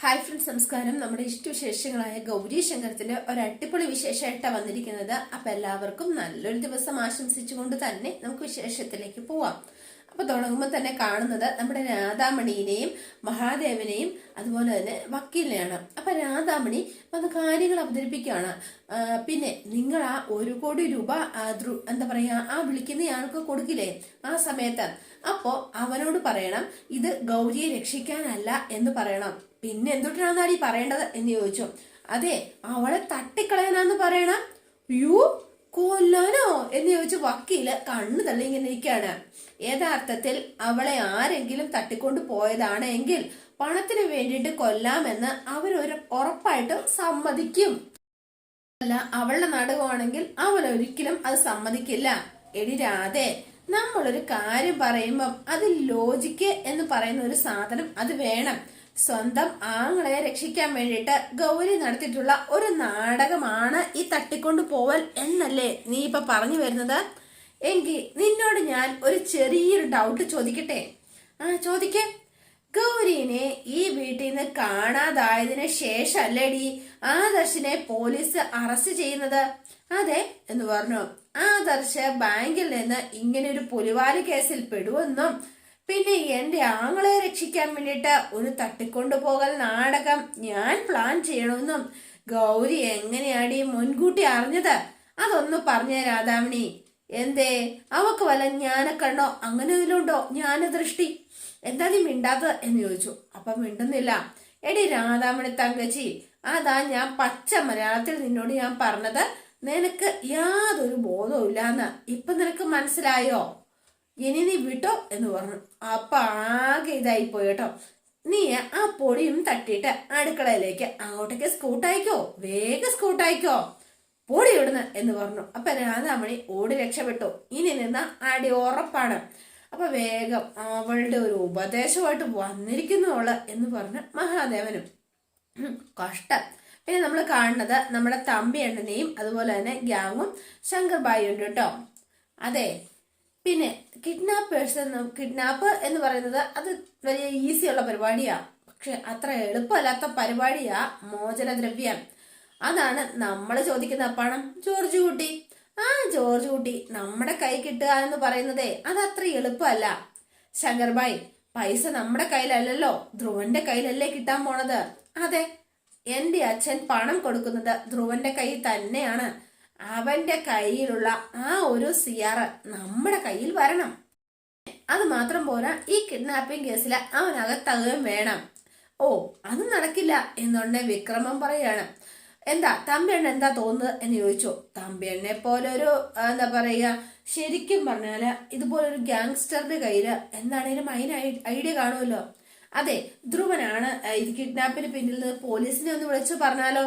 Hi friends നമസ്കാരം. നമ്മുടെ ഇഷ്ടവിശേഷങ്ങളായ ഗൗരി ശങ്കരത്തിന്റെ ഒരു അടിപൊളി വിശേഷമായിട്ടാണ് വന്നിരിക്കുന്നത്. അപ്പൊ എല്ലാവർക്കും നല്ലൊരു ദിവസം ആശംസിച്ചുകൊണ്ട് തന്നെ നമുക്ക് വിശേഷത്തിലേക്ക് പോവാം. അപ്പൊ തുടങ്ങുമ്പോൾ തന്നെ കാണുന്നത് നമ്മുടെ രാധാമണിയെയും മഹാദേവനെയും അതുപോലെ തന്നെ വക്കീലിനെയാണ്. അപ്പൊ രാധാമണി അത് കാര്യങ്ങൾ അവതരിപ്പിക്കുകയാണ്. പിന്നെ നിങ്ങൾ ആ ഒരു കോടി രൂപ എന്താ പറയാ ആ വിളിക്കുന്നയാൾക്ക് കൊടുക്കില്ലേ ആ സമയത്ത്? അപ്പോ അവനോട് പറയണം ഇത് ഗൗരിയെ രക്ഷിക്കാനല്ല എന്ന് പറയണം. പിന്നെ ഈ പറയേണ്ടത് എന്ന് ചോദിച്ചു. അതെ അവളെ തട്ടിക്കളയാനാന്ന് പറയണ? യു കൊല്ലാനോ? എന്ന് ചോദിച്ചു വക്കീൽ കണ്ണു തള്ളി ഇങ്ങനെ ഇരിക്കുകയാണ് യഥാർത്ഥത്തിൽ അവളെ ആരെങ്കിലും തട്ടിക്കൊണ്ട് പോയതാണ് എങ്കിൽ പണത്തിന് വേണ്ടിയിട്ട് കൊല്ലാമെന്ന് അവരൊരു ഉറപ്പായിട്ടും സമ്മതിക്കും. അല്ല അവളുടെ നാടകമാണെങ്കിൽ അവൾ ഒരിക്കലും അത് സമ്മതിക്കില്ല. എടി രാധേ നമ്മളൊരു കാര്യം പറയുമ്പം അത് ലോജിക്ക് എന്ന് പറയുന്ന ഒരു സാധനം അത് വേണം. സ്വന്തം ആങ്ങളെ രക്ഷിക്കാൻ വേണ്ടിയിട്ട് ഗൗരി നടത്തിയിട്ടുള്ള ഒരു നാടകമാണ് ഈ തട്ടിക്കൊണ്ടു പോവൽ എന്നല്ലേ നീ ഇപ്പൊ പറഞ്ഞു വരുന്നത്? എങ്കിൽ നിന്നോട് ഞാൻ ഒരു ചെറിയൊരു ഡൗട്ട് ചോദിക്കട്ടെ? ആ ചോദിക്കേ. ഗൗരീനെ ഈ വീട്ടിൽ നിന്ന് കാണാതായതിനു ശേഷമല്ലേടി ആദർശിനെ പോലീസ് അറസ്റ്റ് ചെയ്യുന്നത്? അതെ എന്ന് പറഞ്ഞു. ആദർശ് ബാങ്കിൽ നിന്ന് ഇങ്ങനെ ഒരു പുലിവാലി കേസിൽ പെടുവെന്നും പിന്നെ എന്റെ ആങ്ങളെ രക്ഷിക്കാൻ വേണ്ടിയിട്ട് ഒരു തട്ടിക്കൊണ്ടുപോകൽ നാടകം ഞാൻ പ്ലാൻ ചെയ്യണമെന്നും ഗൗരി എങ്ങനെയാടി മുൻകൂട്ടി അറിഞ്ഞത്? അതൊന്ന് പറഞ്ഞ രാധാമണി. എന്തേ അവക്ക് വല്ല ജ്ഞാനക്കണ്ണോ അങ്ങനെ ഇതിലുണ്ടോ ജ്ഞാനദൃഷ്ടി. എന്താ നീ മിണ്ടാത്തത് എന്ന് ചോദിച്ചു. അപ്പൊ മിണ്ടുന്നില്ല. എടി രാധാമണി തങ്കച്ചി അതാ ഞാൻ പച്ച മലയാളത്തിൽ നിന്നോട് ഞാൻ പറഞ്ഞത് നിനക്ക് യാതൊരു ബോധവും ഇല്ലാന്ന് ഇപ്പൊ നിനക്ക് മനസ്സിലായോ? ഇനി നീ വിട്ടോ എന്ന് പറഞ്ഞു. അപ്പൊ ആകെ ഇതായി പോയി കേട്ടോ. നീ ആ പൊടിയും തട്ടിയിട്ട് അടുക്കളയിലേക്ക് അങ്ങോട്ടേക്ക് സ്കൂട്ടായിക്കോ വേഗം സ്കൂട്ടായിക്കോ പൊടി ഇടുന്ന എന്ന് പറഞ്ഞു. അപ്പൊ രാധാമണി ഓടി രക്ഷപ്പെട്ടു. ഇനി നിന്ന അടി ഉറപ്പാണ്. അപ്പൊ വേഗം അവളുടെ ഒരു ഉപദേശമായിട്ട് വന്നിരിക്കുന്നു അവൾ എന്ന് പറഞ്ഞ് മഹാദേവനും. കഷ്ടം. പിന്നെ നമ്മൾ കാണുന്നത് നമ്മുടെ തമ്പി അണ്ണനെയും അതുപോലെ തന്നെ ഗ്യാങ്ങും ശങ്കർ ബായി ഉണ്ട് കേട്ടോ. അതെ പിന്നെ കിഡ്നാപ്പേഴ്സ് എന്ന് കിഡ്നാപ്പ് എന്ന് പറയുന്നത് അത് വലിയ ഈസി ഉള്ള പരിപാടിയാ. പക്ഷെ അത്ര എളുപ്പമല്ലാത്ത പരിപാടിയാ മോചനദ്രവ്യം. അതാണ് നമ്മൾ ചോദിക്കുന്ന പണം. ജോർജ് കുട്ടി. ആ ജോർജ് കുട്ടി നമ്മുടെ കൈ കിട്ടുക എന്ന് പറയുന്നതേ അത് അത്ര എളുപ്പമല്ല. ശങ്കർബായ് പൈസ നമ്മുടെ കയ്യിലല്ലല്ലോ. ധ്രുവന്റെ കയ്യിലല്ലേ കിട്ടാൻ പോണത്? അതെ എന്റെ അച്ഛൻ പണം കൊടുക്കുന്നത് ധ്രുവന്റെ കൈ തന്നെയാണ്. അവന്റെ കയ്യിലുള്ള ആ ഒരു സിയാറ് നമ്മുടെ കയ്യിൽ വരണം. അത് മാത്രം പോരാ ഈ കിഡ്നാപ്പിംഗ് കേസിൽ അവൻ അകത്തകം വേണം. ഓ അത് നടക്കില്ല എന്നുണ്ടെ വിക്രമം പറയാണ്. എന്താ തമ്പിയണ്ണ എന്താ തോന്നുന്നത് എന്ന് ചോദിച്ചു. തമ്പിയണ്ണെ പോലെ ഒരു എന്താ പറയുക ശരിക്കും പറഞ്ഞാൽ ഇതുപോലൊരു ഗ്യാങ്സ്റ്ററിന്റെ കയ്യിൽ എന്താണേലും അതിന് ഐഡിയ കാണുമല്ലോ. അതെ ധ്രുവനാണ് ഇത് കിഡ്നാപ്പിന് പിന്നിൽ പോലീസിനെ ഒന്ന് വിളിച്ചു പറഞ്ഞാലോ?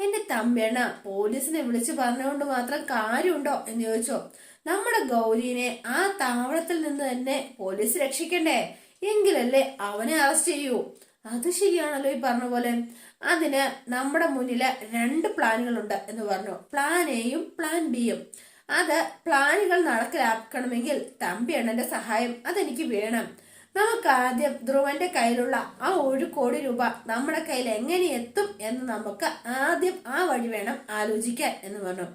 എന്റെ തമ്പ്യണ്ണ പോലീസിനെ വിളിച്ചു പറഞ്ഞുകൊണ്ട് മാത്രം കാര്യമുണ്ടോ എന്ന് ചോദിച്ചോ. നമ്മുടെ ഗൗരീനെ ആ താവളത്തിൽ നിന്ന് തന്നെ പോലീസ് രക്ഷിക്കണ്ടേ? എങ്കിലല്ലേ അവനെ അറസ്റ്റ് ചെയ്യൂ. അത് ശരിയാണല്ലോ ഈ പറഞ്ഞ പോലെ. അതിന് നമ്മുടെ മുന്നിൽ രണ്ട് പ്ലാനുകളുണ്ട് എന്ന് പറഞ്ഞു. പ്ലാൻ എയും പ്ലാൻ ബിയും. അത് പ്ലാനുകൾ നടപ്പിലാക്കണമെങ്കിൽ തമ്പി അണ്ണന്റെ സഹായം അതെനിക്ക് വേണം. നമുക്ക് ആദ്യം ധ്രുവന്റെ കയ്യിലുള്ള ആ ഒരു കോടി രൂപ നമ്മുടെ കയ്യിൽ എങ്ങനെ എത്തും എന്ന് നമുക്ക് ആദ്യം ആ വഴി വേണം ആലോചിക്കാൻ എന്ന് പറഞ്ഞു.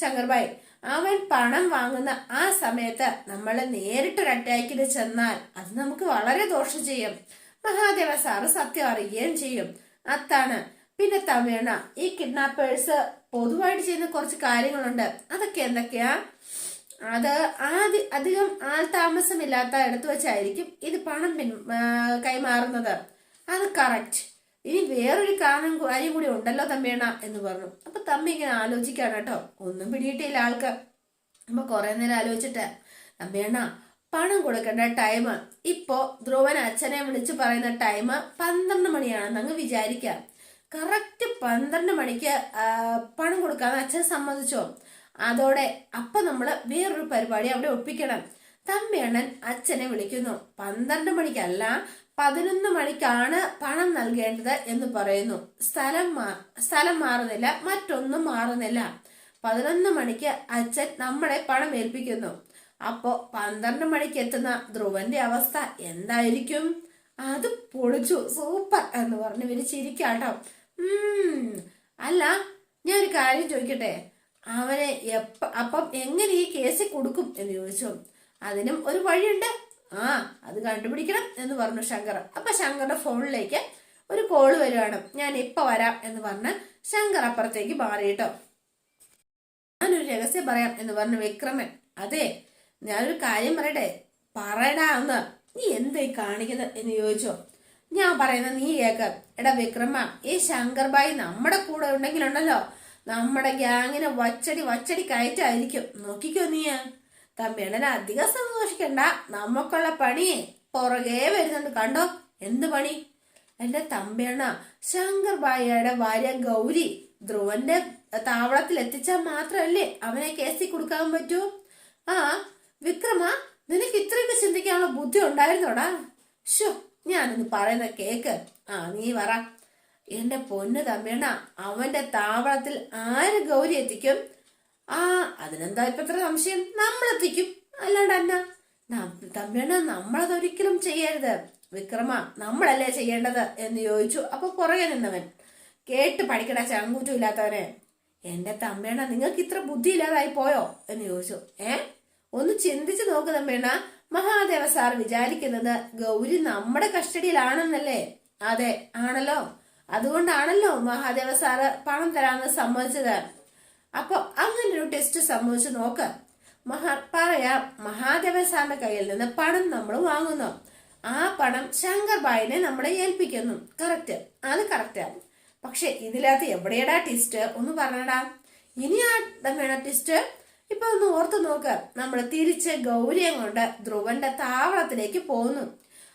ശങ്കർബായ് അവൻ പണം വാങ്ങുന്ന ആ സമയത്ത് നമ്മൾ നേരിട്ടൊരു അറ്റാക്കിന് ചെന്നാൽ അത് നമുക്ക് വളരെ ദോഷം ചെയ്യും. മഹാദേവ സാറ് സത്യം അറിയുകയും ചെയ്യും. അതാണ് പിന്നെ തമിഴണ ഈ കിഡ്നാപ്പേഴ്സ് പൊതുവായിട്ട് ചെയ്യുന്ന കുറച്ച് കാര്യങ്ങളുണ്ട്. അതൊക്കെ എന്തൊക്കെയാ? അത് ആദ്യ അധികം ആൾ താമസമില്ലാത്ത ഇടത്ത് വെച്ചായിരിക്കും ഇത് പണം പിൻ കൈമാറുന്നത്. അത് കറക്റ്റ് ഇനി വേറൊരു കാരണം കാര്യം കൂടി ഉണ്ടല്ലോ തമ്മിയണ എന്ന് പറഞ്ഞു. അപ്പൊ തമ്മി ഇങ്ങനെ ആലോചിക്കാണ് കേട്ടോ. ഒന്നും പിടിയിട്ടില്ല ആൾക്ക്. അപ്പൊ കുറെ നേരം ആലോചിച്ചിട്ട് തമ്മിയണ്ണ പണം കൊടുക്കേണ്ട ടൈം ഇപ്പോ ധ്രുവൻ അച്ഛനെ വിളിച്ചു പറയുന്ന ടൈം പന്ത്രണ്ട് മണിയാണെന്ന് അങ്ങ് വിചാരിക്കാം. കറക്റ്റ് പന്ത്രണ്ട് മണിക്ക് പണം കൊടുക്കാന്ന് അച്ഛൻ സമ്മതിച്ചോ? അതോടെ അപ്പൊ നമ്മൾ വേറൊരു പരിപാടി അവിടെ ഒപ്പിക്കണം. തമ്മിയണ്ണൻ അച്ഛനെ വിളിക്കുന്നു. പന്ത്രണ്ട് മണിക്കല്ല പതിനൊന്ന് മണിക്കാണ് പണം നൽകേണ്ടത് എന്ന് പറയുന്നു. സ്ഥലം മാ സ്ഥലം മാറുന്നില്ല മറ്റൊന്നും മാറുന്നില്ല. പതിനൊന്ന് മണിക്ക് അച്ഛൻ നമ്മളെ പണം ഏൽപ്പിക്കുന്നു. അപ്പോ പന്ത്രണ്ട് മണിക്ക് എത്തുന്ന ധ്രുവന്റെ അവസ്ഥ എന്തായിരിക്കും? അത് പൊളിച്ചു സൂപ്പർ എന്ന് പറഞ്ഞ് ഇവർ ചിരിക്കാട്ടോ ഉം അല്ല ഞാൻ ഒരു കാര്യം ചോദിക്കട്ടെ? അവനെ എപ്പ അപ്പം എങ്ങനെ ഈ കേസ് കൊടുക്കും എന്ന് ചോദിച്ചു. അതിനും ഒരു വഴിയുണ്ട്. ആ അത് കണ്ടുപിടിക്കണം എന്ന് പറഞ്ഞു ശങ്കർ. അപ്പൊ ശങ്കറിന്റെ ഫോണിലേക്ക് ഒരു കോൾ വരുവാണ് ഞാൻ ഇപ്പൊ വരാം എന്ന് പറഞ്ഞ് ശങ്കർ അപ്പുറത്തേക്ക് മാറിയിട്ടോ. ഞാനൊരു രഹസ്യം പറയാം എന്ന് പറഞ്ഞു വിക്രമൻ അതെ ഞാനൊരു കാര്യം പറയട്ടെ? പറയടാ എന്ന് നീ എന്തായി കാണിക്കുന്നത്? എന്ന് ചോദിച്ചോ. ഞാൻ പറയുന്നത് നീ കേക്ക. എടാ വിക്രമ ഈ ശങ്കർ ഭായി നമ്മുടെ കൂടെ ഉണ്ടെങ്കിലുണ്ടല്ലോ. നമ്മുടെ ഗ്യാങ്ങിനെ വച്ചടി വച്ചടി കയറ്റായിരിക്കും. നോക്കിക്കോ നീ തമ്മിയണ്ണനെ അധികം സന്തോഷിക്കണ്ട. നമുക്കുള്ള പണിയെ പുറകെ വരുന്നുണ്ട്. കണ്ടോ? എന്ത് പണി? എന്റെ തമ്പിയണ്ണ ശങ്കർ ഭായിയുടെ ഭാര്യ ഗൗരി ധ്രുവന്റെ താവളത്തിൽ എത്തിച്ചാൽ മാത്രമല്ലേ അവനെ കേസി കൊടുക്കാൻ പറ്റൂ? ആ വിക്രമ നിനക്ക് ഇത്രയൊക്കെ ചിന്തിക്കാനുള്ള ബുദ്ധി ഉണ്ടായിരുന്നോടാ? ഷോ ഞാനൊന്ന് പറയുന്ന കേക്ക്. ആ നീ പറ. എന്റെ പൊന്ന് തമ്മേണ അവന്റെ താവളത്തിൽ ആര് ഗൗരി എത്തിക്കും? ആ അതിനെന്താ ഇപ്പൊ ഇത്ര സംശയം? നമ്മൾ എത്തിക്കും അല്ലാണ്ട് അന്ന തമ്മേണ നമ്മളത് നമ്മളതൊരിക്കലും ചെയ്യരുത്. വിക്രമ നമ്മളല്ലേ ചെയ്യേണ്ടത് എന്ന് ചോദിച്ചു. അപ്പൊ പുറകെ നിന്നവൻ കേട്ട് പഠിക്കണ ചങ്കൂറ്റും ഇല്ലാത്തവനെ എന്റെ തമ്മേണ നിങ്ങൾക്ക് ഇത്ര ബുദ്ധി ഇല്ലാതായി പോയോ? എന്ന് ചോദിച്ചു. ഏ? ഒന്ന് ചിന്തിച്ചു നോക്ക് തമ്മേണ മഹാദേവ സാർ വിചാരിക്കുന്നത് ഗൗരി നമ്മുടെ കസ്റ്റഡിയിലാണെന്നല്ലേ? അതെ ആണല്ലോ. അതുകൊണ്ടാണല്ലോ മഹാദേവ സാറ് പണം തരാമെന്ന് സമ്മതിച്ചത്. അപ്പൊ അങ്ങനെ ഒരു ടെസ്റ്റ് സംഭവിച്ചു നോക്ക്. മഹാ പറയാം മഹാദേവ സാറിന്റെ കയ്യിൽ നിന്ന് പണം നമ്മൾ വാങ്ങുന്നു. ആ പണം ശങ്കർ ബായിനെ നമ്മളെ ഏൽപ്പിക്കുന്നു. കറക്റ്റ് അത് കറക്റ്റാണ് പക്ഷെ ഇതിനകത്ത് എവിടെയടാ ടിസ്റ്റ് ഒന്ന് പറഞ്ഞടാ. ഇനി ആ വേണം ടിസ്റ്റ് ഇപ്പൊ ഒന്ന് ഓർത്ത് നോക്ക്. നമ്മൾ തിരിച്ച് ഗൗരിയം കൊണ്ട് ധ്രുവന്റെ താവളത്തിലേക്ക് പോകുന്നു.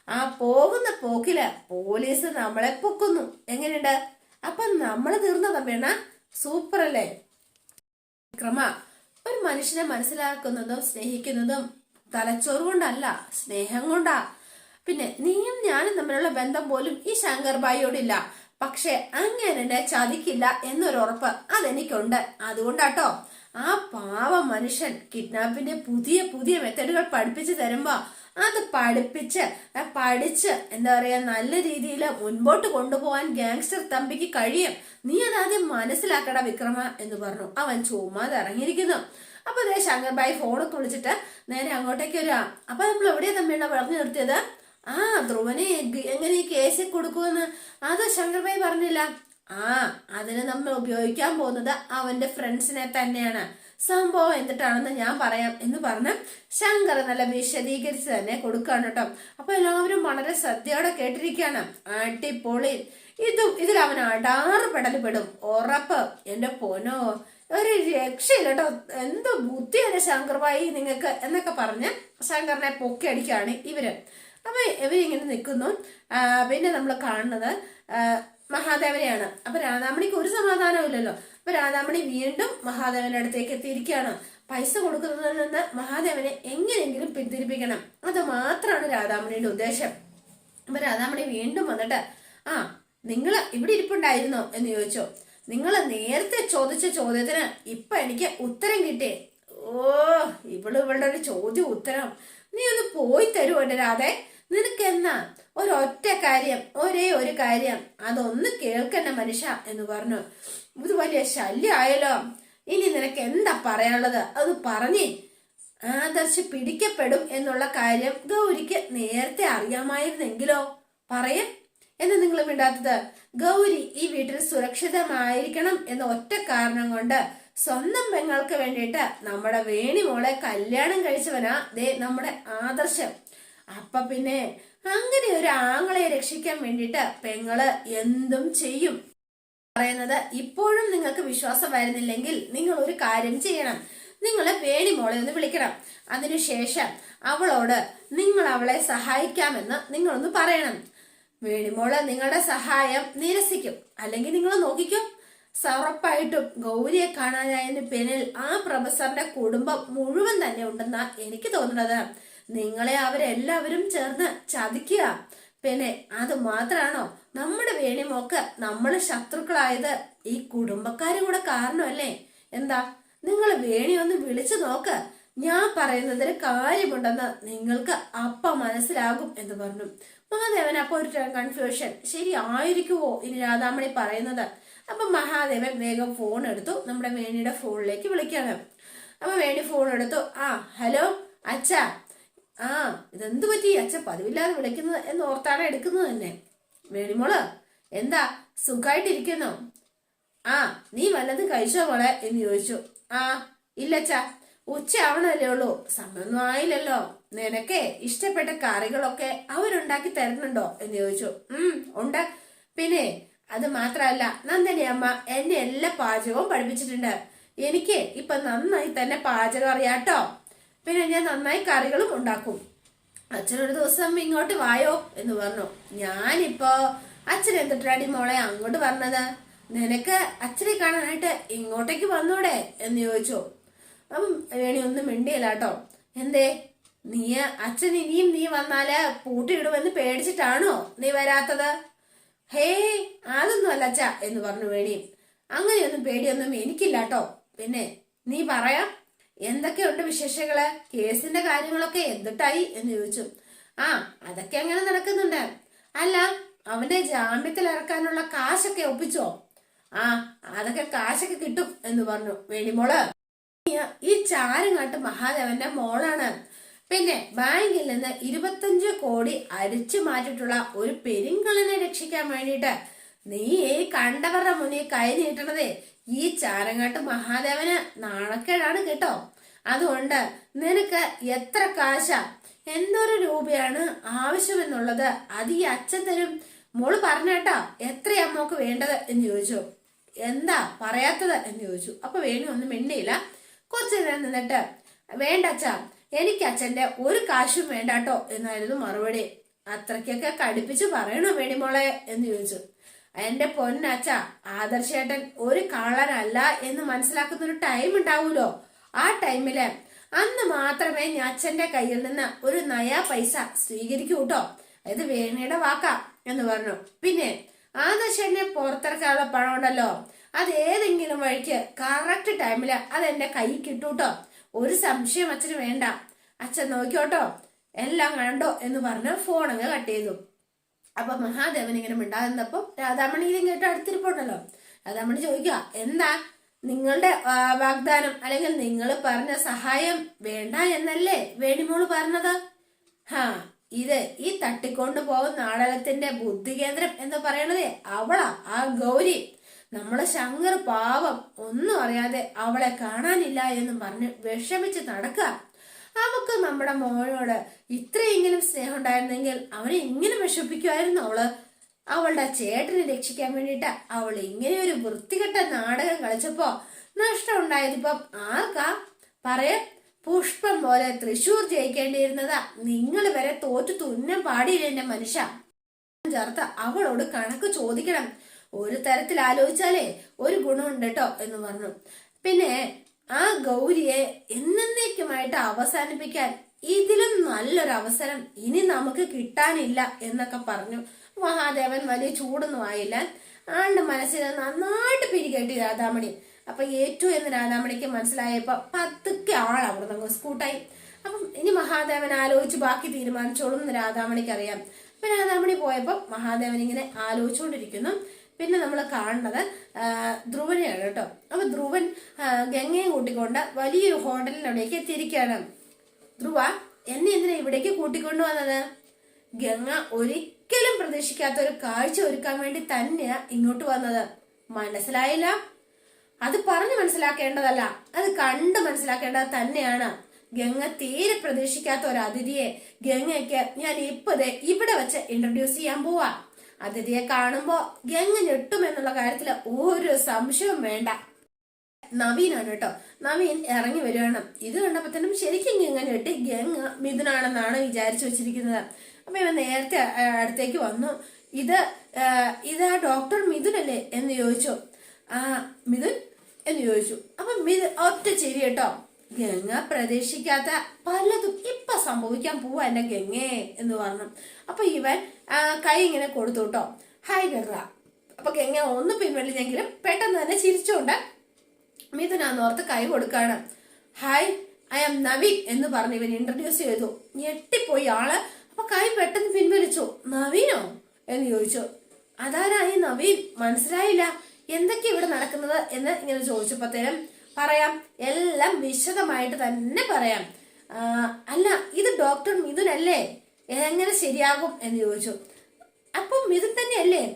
ആ പോകുന്ന പോക്കിൽ പോലീസ് നമ്മളെ പൊക്കുന്നു. എങ്ങനെയുണ്ട്? അപ്പൊ നമ്മൾ തീർന്നതാ വേണ സൂപ്പർ അല്ലേ ക്രമ. ഒരു മനുഷ്യനെ മനസ്സിലാക്കുന്നതും സ്നേഹിക്കുന്നതും തലച്ചോറ് കൊണ്ടല്ല സ്നേഹം കൊണ്ടാ. പിന്നെ നീയും ഞാനും തമ്മിലുള്ള ബന്ധം പോലും ഈ ശങ്കർ ഭായിയോടില്ല. പക്ഷെ അങ്ങനെ ചതിക്കില്ല എന്നൊരു ഉറപ്പ് അതെനിക്കുണ്ട്. അതുകൊണ്ടാട്ടോ ആ പാവ മനുഷ്യൻ കിഡ്നാപ്പിന്റെ പുതിയ പുതിയ മെത്തേഡുകൾ പഠിപ്പിച്ചു തരുമ്പോ അത് പഠിപ്പിച്ച് പഠിച്ച് എന്താ പറയാ നല്ല രീതിയിൽ മുൻപോട്ട് കൊണ്ടുപോകാൻ ഗാങ്സ്റ്റർ തമ്പിക്ക് കഴിയും. നീ അതാദ്യം മനസ്സിലാക്കട വിക്രമ എന്ന് പറഞ്ഞു. അവൻ ചുമ്മാതെ ഇറങ്ങിയിരിക്കുന്നു. അപ്പൊ അതേ ശങ്കർബായി ഫോണൊക്കെ വിളിച്ചിട്ട് നേരെ അങ്ങോട്ടേക്ക് വരിക അപ്പൊ നമ്മൾ എവിടെയാ തമ്മിയാണ് പറഞ്ഞു നിർത്തിയത്? ആ ധ്രുവനെ എങ്ങനെ ഈ കേസിൽ കൊടുക്കുമെന്ന്? അത് ശങ്കർഭായി പറഞ്ഞില്ല. ആ അതിന് നമ്മൾ ഉപയോഗിക്കാൻ പോകുന്നത് അവന്റെ ഫ്രണ്ട്സിനെ തന്നെയാണ്. സംഭവം എന്തിട്ടാണെന്ന് ഞാൻ പറയാം എന്ന് പറഞ്ഞ് ശങ്കർ നല്ല വിശദീകരിച്ച് തന്നെ കൊടുക്കാണ് കേട്ടോ. അപ്പൊ എല്ലാവരും വളരെ ശ്രദ്ധയോടെ കേട്ടിരിക്കുകയാണ്. അടിപൊളി. ഇതും ഇതിൽ അവൻ അടാറ് പെടൽ പെടും ഉറപ്പ്. എന്റെ പൊനോ ഒരു രക്ഷയില്ല കേട്ടോ. എന്തോ ബുദ്ധിയാണ് ശങ്കർഭായി നിങ്ങൾക്ക് എന്നൊക്കെ പറഞ്ഞ് ശങ്കറിനെ പൊക്കി അടിക്കുകയാണ് ഇവർ. അപ്പൊ ഇവരിങ്ങനെ നിൽക്കുന്നു. പിന്നെ നമ്മൾ കാണുന്നത് മഹാദേവനെയാണ്. അപ്പൊ രാധാമണിക്ക് ഒരു സമാധാനവും ഇല്ലല്ലോ അപ്പൊ രാധാമണി വീണ്ടും മഹാദേവന്റെ അടുത്തേക്ക് എത്തിയിരിക്കുകയാണ്. പൈസ കൊടുക്കുന്നതിൽ നിന്ന് മഹാദേവനെ എങ്ങനെയെങ്കിലും പിന്തിരിപ്പിക്കണം. അത് മാത്രമാണ് രാധാമണിയുടെ ഉദ്ദേശം. അപ്പൊ രാധാമണി വീണ്ടും വന്നിട്ട് ആ നിങ്ങൾ ഇവിടെ ഇരിപ്പുണ്ടായിരുന്നോ? എന്ന് ചോദിച്ചോ. നിങ്ങൾ നേരത്തെ ചോദിച്ച ചോദ്യത്തിന് ഇപ്പൊ എനിക്ക് ഉത്തരം കിട്ടി. ഓ ഇവൾ ഇവളുടെ ഒരു ചോദ്യം ഉത്തരം. നീ ഒന്ന് പോയി തരുമോ എന്റെ രാധേ. നിനക്ക് എന്നാ ഒരൊറ്റ കാര്യം ഒരേ ഒരു കാര്യം. അതൊന്ന് കേൾക്കണ്ട മനുഷ്യ എന്ന് പറഞ്ഞു. ഇത് വലിയ ശല്യമായല്ലോ ഇനി നിനക്ക് എന്താ പറയാനുള്ളത്? അത് പറഞ്ഞേ. ആദർശ് പിടിക്കപ്പെടും എന്നുള്ള കാര്യം ഗൗരിക്ക് നേരത്തെ അറിയാമായിരുന്നെങ്കിലോ? പറയേ. എന്ന് നിങ്ങൾ വിടാത്തത് ഗൗരി ഈ വീട്ടിൽ സുരക്ഷിതമായിരിക്കണം എന്ന ഒറ്റ കാരണം കൊണ്ട് സ്വന്തം പെങ്ങൾക്ക് വേണ്ടിയിട്ട് നമ്മുടെ വേണി മോളെ കല്യാണം കഴിച്ചവനാ ദേ നമ്മുടെ ആദർശം. അപ്പൊ പിന്നെ അങ്ങനെ ഒരു ആങ്ങളെ രക്ഷിക്കാൻ വേണ്ടിയിട്ട് പെങ്ങൾ എന്തും ചെയ്യും. പറയുന്നത് ഇപ്പോഴും നിങ്ങൾക്ക് വിശ്വാസം വരുന്നില്ലെങ്കിൽ നിങ്ങൾ ഒരു കാര്യം ചെയ്യണം. നിങ്ങൾ വേണിമോളെ ഒന്ന് വിളിക്കണം. അതിനുശേഷം അവളോട് നിങ്ങൾ അവളെ സഹായിക്കാമെന്ന് നിങ്ങളൊന്ന് പറയണം. വേണിമോൾ നിങ്ങളുടെ സഹായം നിരസിക്കും. അല്ലെങ്കിൽ നിങ്ങൾ നോക്കിക്കും. ഉറപ്പായിട്ടും ഗൗരിയെ കാണാനായതിന് പിന്നിൽ ആ പ്രൊഫസറിന്റെ കുടുംബം മുഴുവൻ തന്നെ ഉണ്ടെന്നാണ് എനിക്ക് തോന്നുന്നത്. നിങ്ങളെ അവരെല്ലാവരും ചേർന്ന് ചതിക്കുക. പിന്നെ അത് മാത്രാണോ നമ്മുടെ വേണിമോക്ക് നമ്മൾ ശത്രുക്കളായത് ഈ കുടുംബക്കാര് കൂടെ കാരണമല്ലേ? എന്താ? നിങ്ങൾ വേണി ഒന്ന് വിളിച്ചു നോക്ക്. ഞാൻ പറയുന്നതിന് കാര്യമുണ്ടെന്ന് നിങ്ങൾക്ക് അപ്പ മനസ്സിലാകും എന്ന് പറഞ്ഞു. മഹാദേവൻ അപ്പൊ ഒരു കൺഫ്യൂഷൻ ശരി ആയിരിക്കുമോ ഇനി രാധാമണി പറയുന്നത്? അപ്പൊ മഹാദേവൻ വേഗം ഫോൺ എടുത്തു. നമ്മുടെ വേണിയുടെ ഫോണിലേക്ക് വിളിക്കാണ് അപ്പൊ വേണി ഫോൺ എടുത്തു. ആ ഹലോ അച്ഛ. ആ ഇതെന്ത് പറ്റി? അച്ഛൻ പതിവില്ലാതെ വിളിക്കുന്നത് എന്ന് ഓർത്താണ് എടുക്കുന്നത് തന്നെ. വേണിമോൾ എന്താ? സുഖമായിട്ടിരിക്കുന്നോ ആ നീ വല്ലതും കഴിച്ചോ മോളെ എന്ന് ചോദിച്ചു. ആ ഇല്ലച്ചാ ഉച്ച ആവണല്ലേ ഉള്ളൂ. സമയമൊന്നും ആയില്ലല്ലോ. നിനക്ക് ഇഷ്ടപ്പെട്ട കറികളൊക്കെ അവരുണ്ടാക്കി തരുന്നുണ്ടോ എന്ന് ചോദിച്ചു. ഉം ഉണ്ട്. പിന്നെ അത് മാത്രമല്ല നന്ദനി അമ്മ എന്നെ എല്ലാ പാചകവും പഠിപ്പിച്ചിട്ടുണ്ട്. എനിക്ക് ഇപ്പൊ നന്നായി തന്നെ പാചകം അറിയാട്ടോ പിന്നെ ഞാൻ നന്നായി കറികളും ഉണ്ടാക്കും. അച്ഛനൊരു ദിവസം ഇങ്ങോട്ട് വായോ എന്ന് പറഞ്ഞു. ഞാനിപ്പോ അച്ഛൻ എന്തിട്ടാടി മോളെ അങ്ങോട്ട് പറഞ്ഞത് നിനക്ക് അച്ഛനെ കാണാനായിട്ട് ഇങ്ങോട്ടേക്ക് വന്നൂടെ എന്ന് ചോദിച്ചു. അപ്പം വേണി ഒന്നും മിണ്ടിയില്ല കേട്ടോ. എന്തേ? നീ അച്ഛൻ ഇനിയും നീ വന്നാൽ പൂട്ടിയിടുമെന്ന് പേടിച്ചിട്ടാണോ നീ വരാത്തത്? ഹേ അതൊന്നും അല്ല അച്ഛ എന്ന് പറഞ്ഞു വേണി. അങ്ങനെയൊന്നും പേടിയൊന്നും എനിക്കില്ല കേട്ടോ. പിന്നെ നീ പറയാം. എന്തൊക്കെയുണ്ട് വിശേഷങ്ങൾ? കേസിന്റെ കാര്യങ്ങളൊക്കെ എന്തിട്ടായി എന്ന് ചോദിച്ചു. ആ അതൊക്കെ അങ്ങനെ നടക്കുന്നുണ്ട്. അല്ല അവന്റെ ജാമ്യത്തിൽ ഇറക്കാനുള്ള കാശൊക്കെ ഒപ്പിച്ചോ? ആ അതൊക്കെ കാശൊക്കെ കിട്ടും എന്ന് പറഞ്ഞു. വേണിമോൾ. ഈ ചാരങ്ങാട്ട് മഹാദേവന്റെ മോളാണ്. പിന്നെ ബാങ്കിൽ നിന്ന് ഇരുപത്തഞ്ച് കോടി അരിച്ചു മാറ്റിട്ടുള്ള ഒരു പെരുങ്കളനെ രക്ഷിക്കാൻ വേണ്ടിയിട്ട് നീ ഈ കണ്ടവരുടെ മുന്നിൽ കൈ നീട്ടണതേ. ഈ ചാരങ്ങാട്ട് മഹാദേവന് നാണക്കേടാണ് കേട്ടോ. അതുകൊണ്ട് നിനക്ക് എത്ര കാശ? എന്തൊരു രൂപയാണ് ആവശ്യമെന്നുള്ളത് അത് ഈ അച്ഛൻ തരും. മോൾ പറഞ്ഞേട്ടാ എത്രയാ മോക്ക് വേണ്ടത് എന്ന് ചോദിച്ചു. എന്താ പറയാത്തത് എന്ന് ചോദിച്ചു. അപ്പൊ വേണു ഒന്നും മിണ്ടിയില്ല. കുറച്ചു നേരം നിന്നിട്ട് വേണ്ട അച്ഛാ എനിക്ക് അച്ഛന്റെ ഒരു കാശും വേണ്ടാട്ടോ എന്നായിരുന്നു മറുപടി. അത്രയ്ക്കൊക്കെ കടുപ്പിച്ച് പറയണോ വേണിമോളെ എന്ന് ചോദിച്ചു. എന്റെ പൊന്നച്ച ആദർശേട്ടൻ ഒരു കള്ളനല്ല എന്ന് മനസ്സിലാക്കുന്ന ഒരു ടൈം ഉണ്ടാവൂലോ? ആ ടൈമിൽ അന്ന് മാത്രമേ ഞാൻ അച്ഛന്റെ കയ്യിൽ നിന്ന് ഒരു നയാ പൈസ സ്വീകരിക്കൂ കേട്ടോ അതായത് വേണയുടെ വാക്ക എന്ന് പറഞ്ഞു. പിന്നെ ആ ആദർശനെ പുറത്തിറക്കാനുള്ള പണം ഉണ്ടല്ലോ. അത് ഏതെങ്കിലും വഴിക്ക് കറക്റ്റ് ടൈമിൽ അത് എന്റെ കൈ കിട്ടൂട്ടോ. ഒരു സംശയം അച്ഛന് വേണ്ട. അച്ഛൻ നോക്കിയോട്ടോ. എല്ലാം കണ്ടോ എന്ന് പറഞ്ഞ് ഫോൺ അങ്ങ് കട്ട് ചെയ്തു. അപ്പൊ മഹാദേവൻ ഇങ്ങനെ മിണ്ടാതിരുന്നപ്പോ രാധാമണി ഇതും കേട്ട് അടുത്തിരിപ്പുണ്ടല്ലോ. രാധാമണി ചോദിക്കുക എന്താ? നിങ്ങളുടെ വാഗ്ദാനം അല്ലെങ്കിൽ നിങ്ങൾ പറഞ്ഞ സഹായം വേണ്ട എന്നല്ലേ വേണിമോൾ പറഞ്ഞത്? ഹാ ഇത് ഈ തട്ടിക്കൊണ്ടു പോകുന്ന നാടകത്തിന്റെ ബുദ്ധി കേന്ദ്രം എന്ന് പറയണതേ അവളാ ആ ഗൗരി. നമ്മളെ ശങ്കർ പാവം ഒന്നും അറിയാതെ അവളെ കാണാനില്ല എന്ന് പറഞ്ഞ് വിഷമിച്ച് നടക്കുക. അവക്ക് നമ്മുടെ മോനോട് ഇത്രയെങ്കിലും സ്നേഹം ഉണ്ടായിരുന്നെങ്കിൽ അവനെ ഇങ്ങനെ വിഷമിപ്പിക്കുമായിരുന്നു അവൾ. അവളുടെ ചേട്ടനെ രക്ഷിക്കാൻ വേണ്ടിയിട്ട് അവൾ ഇങ്ങനെ ഒരു വൃത്തികെട്ട നാടകം കളിച്ചപ്പോ നഷ്ടം ഉണ്ടായതിപ്പം ആർക്കാ? പറയ. പുഷ്പം പോലെ തൃശൂർ ജയിക്കേണ്ടിയിരുന്നതാ നിങ്ങൾ വരെ തോറ്റു തുന്നം പാടിയില്ല എന്റെ മനുഷ്യ? ചേർത്ത് അവളോട് കണക്ക് ചോദിക്കണം. ഒരു തരത്തിൽ ആലോചിച്ചാലേ ഒരു ഗുണമുണ്ട് കേട്ടോ എന്ന് പറഞ്ഞു. പിന്നെ ആ ഗൗരിയെ എന്നേക്കുമായിട്ട് അവസാനിപ്പിക്കാൻ ഇതിലും നല്ലൊരു അവസരം ഇനി നമുക്ക് കിട്ടാനില്ല എന്നൊക്കെ പറഞ്ഞു. മഹാദേവൻ വലിയ ചൂടൊന്നും ആയില്ല. ആളുടെ മനസ്സിൽ നന്നായിട്ട് പിരികെട്ടി രാധാമണി. അപ്പൊ ഏറ്റു എന്ന് രാധാമണിക്ക് മനസ്സിലായപ്പോ പതുക്കെ നിന്ന് സ്കൂട്ടായി. അപ്പം ഇനി മഹാദേവൻ ആലോചിച്ച് ബാക്കി തീരുമാനിച്ചോളും എന്ന് രാധാമണിക്ക് അറിയാം അപ്പൊ രാധാമണി പോയപ്പോ മഹാദേവൻ ഇങ്ങനെ ആലോചിച്ചുകൊണ്ടിരിക്കുന്നു പിന്നെ നമ്മൾ കാണുന്നത് ധ്രുവനെയാണ് കേട്ടോ. അപ്പൊ ധ്രുവൻ ഗംഗയും കൂട്ടിക്കൊണ്ട് വലിയൊരു ഹോട്ടലിനവിടേക്ക് എത്തിയിരിക്കുകയാണ്. ധ്രുവ എന്നെ എന്തിനാ ഇവിടേക്ക് കൂട്ടിക്കൊണ്ടു വന്നത് ഗംഗ ഒരിക്കലും പ്രതീക്ഷിക്കാത്ത ഒരു കാഴ്ച ഒരുക്കാൻ വേണ്ടി തന്നെയാ ഇങ്ങോട്ട് വന്നത്. മനസ്സിലായില്ല? അത് പറഞ്ഞു മനസ്സിലാക്കേണ്ടതല്ല. അത് കണ്ട് മനസ്സിലാക്കേണ്ടത് തന്നെയാണ്. ഗംഗ തീരെ പ്രതീക്ഷിക്കാത്ത ഒരു അതിഥിയെ ഗംഗയ്ക്ക് ഞാൻ ഇപ്പതേ ഇവിടെ വെച്ച് ഇൻട്രൊഡ്യൂസ് ചെയ്യാൻ പോവാ. അതിഥിയെ കാണുമ്പോ ഗംഗ ഞെട്ടും എന്നുള്ള കാര്യത്തിൽ ഒരു സംശയവും വേണ്ട. നവീനാണ് കേട്ടോ. നവീൻ ഇറങ്ങി വരികയാണ്. ഇത് കണ്ടപ്പോ തന്നെ ശരിക്കും ഗംഗ ഞെട്ടി. ഗംഗ മിഥുനാണെന്നാണ് വിചാരിച്ചു വെച്ചിരിക്കുന്നത്. അപ്പൊ ഇവൻ നേരത്തെ അടുത്തേക്ക് വന്നു. ഇത് ഇത് ആ, ഡോക്ടർ മിഥുനല്ലേ എന്ന് ചോദിച്ചു. ആ മിഥുൻ എന്ന് ചോദിച്ചു. അപ്പൊ മിഥുൻ ഒറ്റ ചിരി കേട്ടോ. ഗംഗ പ്രതീക്ഷിക്കാത്ത പലതും ഇപ്പൊ സംഭവിക്കാൻ പോവാ എന്റെ ഗംഗേ എന്ന് പറഞ്ഞു. അപ്പൊ ഇവൻ കൈ ഇങ്ങനെ കൊടുത്തു കേട്ടോ. ഹായ് ഗംഗ. അപ്പൊ ഗംഗ ഒന്ന് പിൻവലിഞ്ഞെങ്കിലും പെട്ടെന്ന് തന്നെ ചിരിച്ചുകൊണ്ട് മിഥുനാന്നോർത്ത് കൈ കൊടുക്കാണ്. ഹായ് ഐ ആം നവീൻ എന്ന് പറഞ്ഞ് ഇവൻ ഇൻട്രൊഡ്യൂസ് ചെയ്തു. ഞെട്ടിപ്പോയി ആൾ അപ്പൊ കൈ പെട്ടെന്ന് പിൻവലിച്ചു. നവീനോ? എന്ന് ചോദിച്ചു. അതാരാ ഈ നവീൻ? മനസ്സിലായില്ല. എന്തൊക്കെ ഇവിടെ നടക്കുന്നത് എന്ന് ഇങ്ങനെ ചോദിച്ചപ്പോഴത്തേനും പറയാം. എല്ലാം വിശദമായിട്ട് തന്നെ പറയാം. അല്ല ഇത് ഡോക്ടർ മിഥുനല്ലേ? എങ്ങനെ ശരിയാകും എന്ന് ചോദിച്ചു. അപ്പൊ മിഥുൻ തന്നെയല്ലേ?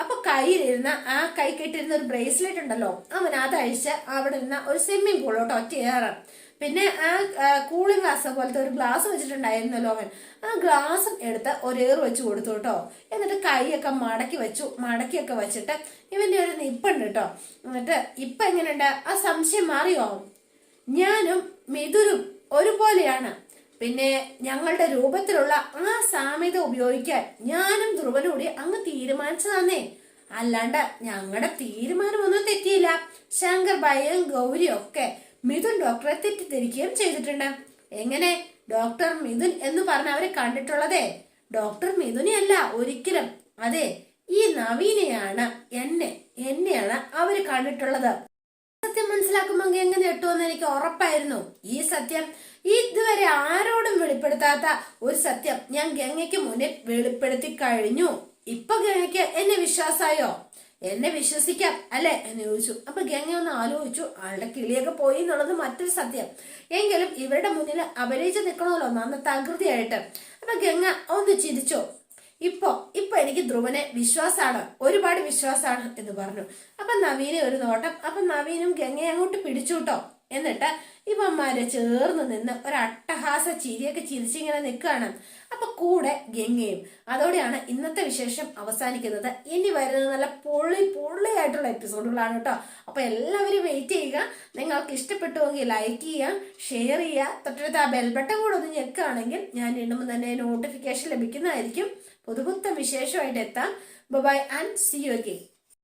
അപ്പൊ കയ്യിലിരുന്ന ആ കൈ കെട്ടിരുന്ന ഒരു ബ്രേസ്ലെറ്റ് ഉണ്ടല്ലോ. അവൻ അതഴിച്ച് അവിടെ ഇരുന്ന ഒരു സ്വിമ്മിംഗ് പൂളോട്ട് ഒറ്റ കയറാം പിന്നെ ആ കൂളിംഗ് ഗ്ലാസ് പോലത്തെ ഒരു ഗ്ലാസ് വെച്ചിട്ടുണ്ടായിരുന്നല്ലോ അവൻ. ആ ഗ്ലാസും എടുത്ത് ഒരേറ് വെച്ച് കൊടുത്തു കേട്ടോ. എന്നിട്ട് കൈയൊക്കെ മടക്കി വെച്ചു. മടക്കിയൊക്കെ വെച്ചിട്ട് ഇവന്റെ ഒരു നിപ്പുണ്ട് കേട്ടോ. എന്നിട്ട് ഇപ്പൊ എങ്ങനെയുണ്ട്? ആ സംശയം മാറിയോ? ഞാനും മിഥുരും ഒരുപോലെയാണ്. പിന്നെ ഞങ്ങളുടെ രൂപത്തിലുള്ള ആ സാമ്യത ഉപയോഗിക്കാൻ ഞാനും ധ്രുവനും അങ്ങ് തീരുമാനിച്ചതാന്നേ. അല്ലാണ്ട് ഞങ്ങളുടെ തീരുമാനം ഒന്നും തെറ്റിയില്ല. ശങ്കർ ഭയം ഗൗരിയൊക്കെ മിഥുൻ ഡോക്ടറെ തെറ്റിദ്ധരിക്കുകയും ചെയ്തിട്ടുണ്ട്. എങ്ങനെ? ഡോക്ടർ മിഥുൻ എന്ന് പറഞ്ഞ അവരെ കണ്ടിട്ടുള്ളതേ? ഡോക്ടർ മിഥുനെ അല്ല ഒരിക്കലും. അതെ ഈ നവീനെയാണ് എന്നെ എന്നെയാണ് അവർ കണ്ടിട്ടുള്ളത്. സത്യം മനസ്സിലാക്കുമ്പോൾ എങ്ങനെ എട്ടുമെന്ന് എനിക്ക് ഉറപ്പായിരുന്നു. ഈ സത്യം ഇതുവരെ ആരോടും വെളിപ്പെടുത്താത്ത ഒരു സത്യം ഞാൻ ഗംഗയ്ക്ക് മുന്നിൽ വെളിപ്പെടുത്തി കഴിഞ്ഞു. ഇപ്പൊ ഗംഗയ്ക്ക് എന്നെ വിശ്വാസായോ എന്നെ വിശ്വസിക്കാം അല്ലെ? എന്ന് ചോദിച്ചു. അപ്പൊ ഗംഗ ഒന്ന് ആലോചിച്ചു. ആളുടെ കിളിയൊക്കെ പോയി എന്നുള്ളത് മറ്റൊരു സത്യം. എങ്കിലും ഇവരുടെ മുന്നിൽ അഭിനയിച്ച് നിൽക്കണമല്ലോ നന്ന തകൃതിയായിട്ട്. അപ്പൊ ഗംഗ ഒന്ന് ചിരിച്ചോ. ഇപ്പോ ഇപ്പൊ എനിക്ക് ധ്രുവനെ വിശ്വാസാണ് ഒരുപാട് വിശ്വാസാണ് എന്ന് പറഞ്ഞു. അപ്പൊ നവീനെ ഒരു നോട്ടം അപ്പൊ നവീനും ഗംഗയെ അങ്ങോട്ട് പിടിച്ചുട്ടോ എന്നിട്ട് ഇവന്മാരെ ചേർന്ന് നിന്ന് ഒരു അട്ടഹാസ ചിരിയൊക്കെ ചിരിച്ചിങ്ങനെ നിൽക്കുകയാണ്. അപ്പൊ കൂടെ ഗംഗയും. അതോടെയാണ് ഇന്നത്തെ വിശേഷം അവസാനിക്കുന്നത്. ഇനി വരുന്നത് നല്ല പൊള്ളി പൊള്ളിയായിട്ടുള്ള എപ്പിസോഡുകളാണ് കേട്ടോ. അപ്പൊ എല്ലാവരും വെയിറ്റ് ചെയ്യുക. നിങ്ങൾക്ക് ഇഷ്ടപ്പെട്ടുവെങ്കിൽ ലൈക്ക് ചെയ്യുക ഷെയർ ചെയ്യുക തൊട്ടടുത്ത് ആ ബെൽബട്ടൺ കൂടെ ഒന്ന് ഞെക്കുകയാണെങ്കിൽ ഞാൻ ഇടുമ്പോൾ തന്നെ നോട്ടിഫിക്കേഷൻ ലഭിക്കുന്നതായിരിക്കും. പുതുപുത്ത വിശേഷമായിട്ട് എത്താം. Bye and see you again